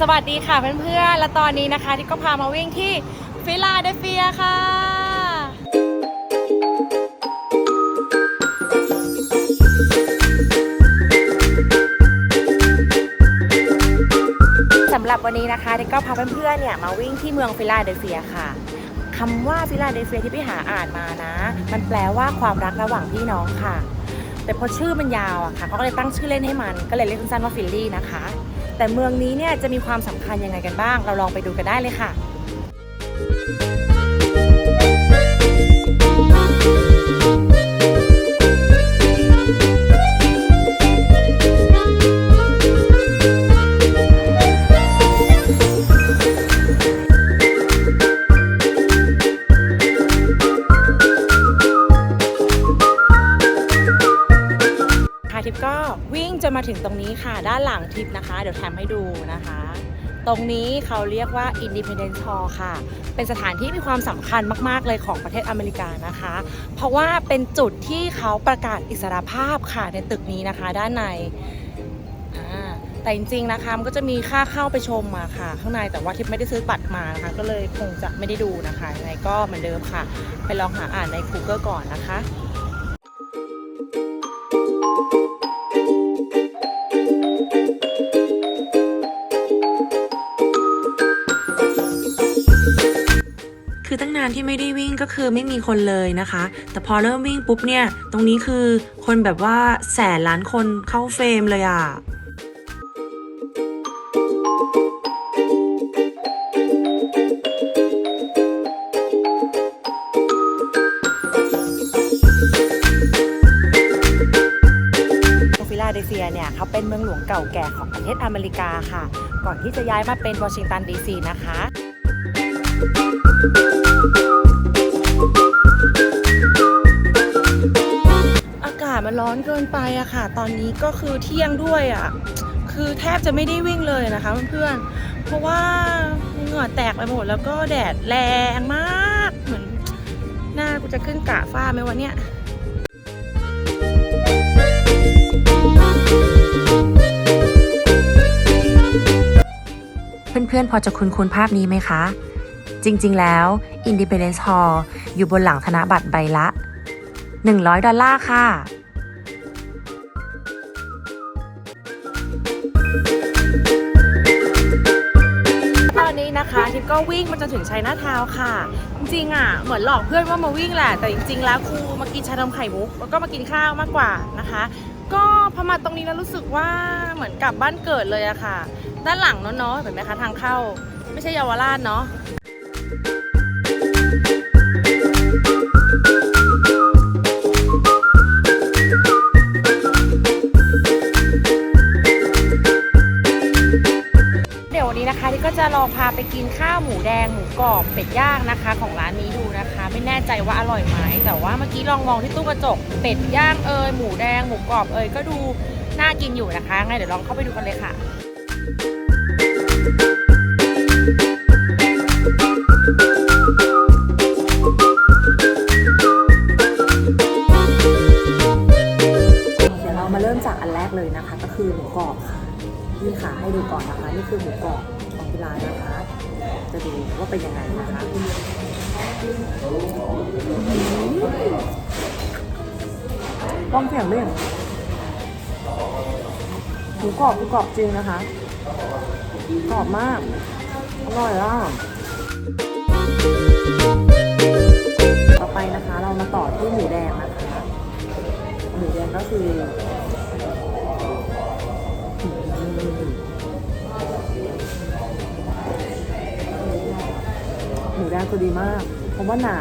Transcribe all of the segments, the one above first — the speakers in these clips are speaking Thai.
สวัสดีค่ะเพื่อนๆ และตอนนี้นะคะที่ก็พามาวิ่งที่ฟิลาเดลเฟียค่ะ สำหรับวันนี้นะคะที่ก็พาเพื่อนๆเนี่ยมาวิ่งที่เมืองฟิลาเดลเฟียค่ะคำว่าฟิลาเดลเฟียที่พี่หาอ่านมานะ มันแปลว่าความรักระหว่างพี่น้องค่ะ แต่พอชื่อมันยาวอะค่ะเขาก็เลยตั้งชื่อเล่นให้มัน ก็เลยเรียกสั้นๆว่าฟิลลี่นะคะ แต่เมืองนี้เนี่ยจะมีความสำคัญยังไงกันบ้าง เราลองไปดูกันได้เลยค่ะ มาถึงตรงนี้ค่ะ ด้านหลังทิปนะคะ เดี๋ยวแถมให้ดูนะคะ ตรงนี้เขาเรียกว่า Independence Hall ค่ะ เป็นสถานที่มีความสำคัญมากๆเลยของประเทศอเมริกานะคะ เพราะว่าเป็นจุดที่เขาประกาศอิสรภาพค่ะในตึกนี้นะคะ ด้านในแต่จริงๆนะคะมันก็จะมีค่าเข้าไปชมมาค่ะ ข้างในแต่ว่าทิปไม่ได้ซื้อบัตรมานะคะ ก็เลยคงจะไม่ได้ดูนะคะยังไงก็เหมือนเดิมค่ะ ไปลองหาอ่านใน Google ก่อนนะคะ คือตั้งนานที่ไม่ได้วิ่งก็คือไม่มีคนเลยนะคะ แต่พอเริ่มวิ่งปุ๊บเนี่ย ตรงนี้คือคนแบบว่าแสนล้านคนเข้าเฟรมเลยอะ่ะฟิลาเดลเฟียเนี่ยเขาเป็นเมืองหลวงเก่าแก่ของประเทศอเมริกาค่ะ ก่อนที่จะย้ายมาเป็นวอชิงตันดีซีนะคะ มันร้อนเกินไปอะค่ะ ตอนนี้ก็คือเที่ยงด้วยอะคือแทบจะไม่ได้วิ่งเลยนะคะเพื่อนๆ เพราะว่าเหงื่อแตกไปหมดแล้วก็แดดแรงมากเหมือนหน้ากูจะขึ้นกะฟ้าไหมวะเนี่ยเพื่อนๆ พอจะคุ้นคุ้นๆ ภาพนี้ไหมคะ จริงๆ แล้ว Independence Hall อยู่บนหลังธนบัตรใบละ 100 ดอลลาร์ค่ะ ทิพย์ก็วิ่งมาจนถึงชัยนาทาวค่ะ จริงๆอะเหมือนหลอกเพื่อนว่ามาวิ่งแหละ แต่จริงๆ แล้วครูมากินชานมไข่มุกแล้วก็มากินข้าวมากกว่านะคะ ก็พอมาตรงนี้แล้วรู้สึกว่าเหมือนกลับบ้านเกิดเลยอะค่ะ ด้านหลังเนาะเนาะเห็นไหมคะทางเข้า ไม่ใช่เยาวราชเนาะ ที่ก็จะลองพาไปกินข้าวหมูแดงหมูกรอบเป็ดย่างนะคะ ของร้านนี้ดูนะคะ ไม่แน่ใจว่าอร่อยไหมแต่ว่าเมื่อกี้ลองมองที่ตู้กระจกเป็ดย่างเอยหมูแดงหมูกรอบเอยก็ดูน่ากินอยู่นะคะงั้นเดี๋ยวลองเข้าไปดูกันเลยค่ะ ดูว่าเป็นยังไงนะคะลองเสียงด้วยหมูกรอบหมูกรอบจริงนะคะ กรอบมาก อร่อยอะต่อไปนะคะ เรามาต่อที่หมูแดงนะคะ หมูแดงก็คือ แดงคือดีมาก เพราะว่าหนา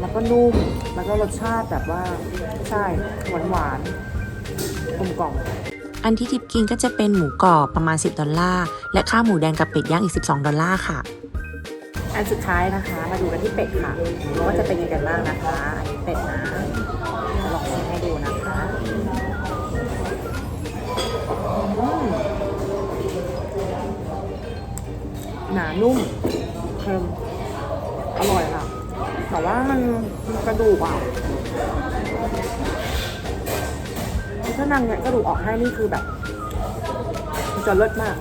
แล้วก็นุ่มแล้วก็รสชาติแบบว่าใช่หวานหวานๆกลมกล่อมอันที่ทิปกินก็จะเป็นหมูกรอบประมาณ 10 ดอลลาร์ และข้าวหมูแดงกับเป็ดย่างอีก 12 ดอลลาร์ค่ะ อันสุดท้ายนะคะ มาดูกันที่เป็ดค่ะว่าจะเป็นยังไงกันบ้างนะคะอันนี้เป็ดนะจะลองชิมให้ดูนะคะอืมหนานุ่มเค็ม อร่อยค่ะ แต่ว่ามันมันกระดูกอะถ้านางเนี่ยกระดูกออกให้นี่คือแบบมันจะเลิศมาก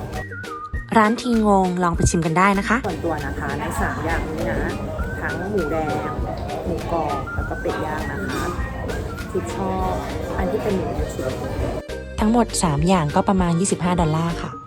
ร้านทีงงลองไปชิมกันได้นะคะ ส่วนตัวนะคะในสามอย่างนี้นะทั้งหมูแดงหมูกรอบแล้วก็เป็ดย่างนะคะทิปชอบอันที่เป็นหมูสุดทั้งหมด 3 อย่างก็ประมาณ 25 ดอลลาร์ค่ะและ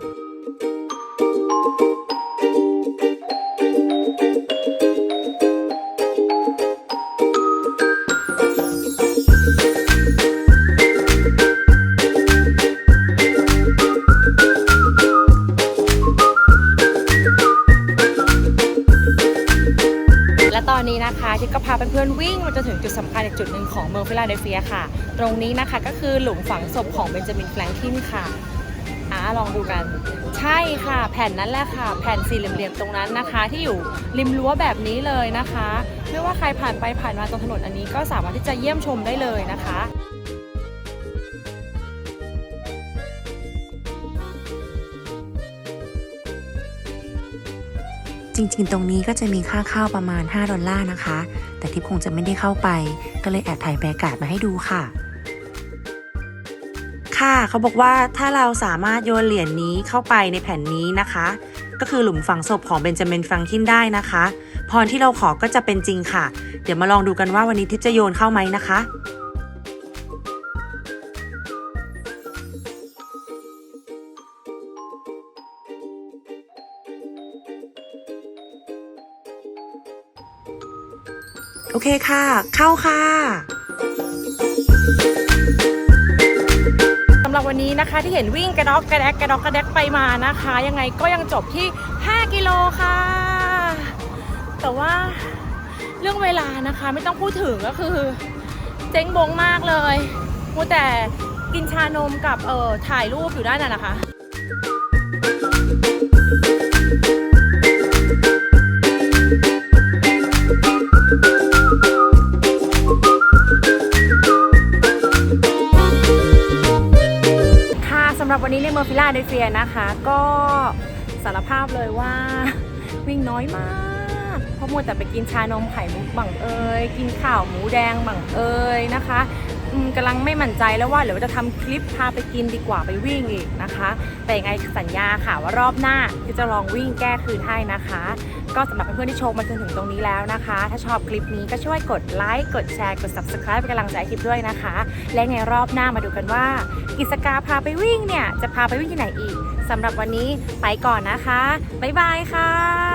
คะที่ก็พาเพื่อนๆวิ่งมาจนถึงจุดสำคัญอีกจุดหนึ่งของเมืองฟิลาเดลเฟียค่ะ ตรงนี้นะคะก็คือหลุมฝังศพของเบนจามินแฟรงคินค่ะอ่าลองดูกัน ใช่ค่ะ แผ่นนั้นแหละค่ะ แผ่นสี่เหลี่ยมๆตรงนั้นนะคะ ที่อยู่ริมรั้วแบบนี้เลยนะคะ ไม่ว่าใครผ่านไปผ่านมาตรงถนนอันนี้ก็สามารถที่จะเยี่ยมชมได้เลยนะคะ จริงๆ ตรงนี้ก็จะมีค่าเข้าประมาณ 5 ดอลลาร์นะคะ แต่ทิพย์คงจะไม่ได้เข้าไป ก็เลยแอบถ่ายบรรยากาศมาให้ดูค่ะ ค่ะเขาบอกว่าถ้าเราสามารถโยนเหรียญนี้เข้าไปในแผ่นนี้นะคะ ก็คือหลุมฝังศพของเบนจามินฟรังคินได้นะคะ พรที่เราขอก็จะเป็นจริงค่ะ เดี๋ยวมาลองดูกันว่าวันนี้ทิพย์จะโยนเข้าไหมนะคะ โอเคค่ะ เข้าค่ะสำหรับวันนี้นะคะที่เห็นวิ่งกระดอกกระแดกกระดอกกระแดกไปมานะคะ ยังไงก็ยังจบที่ 5 กิโลค่ะ แต่ว่าเรื่องเวลานะคะไม่ต้องพูดถึงก็คือ เจ๊งบงมากเลยมูแต่กินชานมกับเออถ่ายรูปอยู่ด้านนั้นนะคะค่ะ ลาเดเฟียนะคะ ก็สารภาพเลยว่าวิ่งน้อยมาก เพราะมัวแต่ไปกินชานมไข่มุกบังเอย กินข้าวหมูแดงบังเอยนะคะ กำลังไม่มั่นใจแล้วว่าเดี๋ยวจะทำคลิปพาไปกินดีกว่าไปวิ่งอีกนะคะ แต่ยังไงสัญญาค่ะว่ารอบหน้าที่จะลองวิ่งแก้คืนให้นะคะ ก็สำหรับเพื่อนๆที่ชมมาจนถึงตรงนี้แล้วนะคะ ถ้าชอบคลิปนี้ก็ช่วยกดไลค์กดแชร์กด subscribe เป็นกำลังใจคลิปด้วยนะคะ และในรอบหน้ามาดูกันว่า กิจกาพาไปวิ่งเนี่ยจะพาไปวิ่งที่ไหนอีกสำหรับวันนี้ไปก่อนนะคะบ๊ายบายค่ะ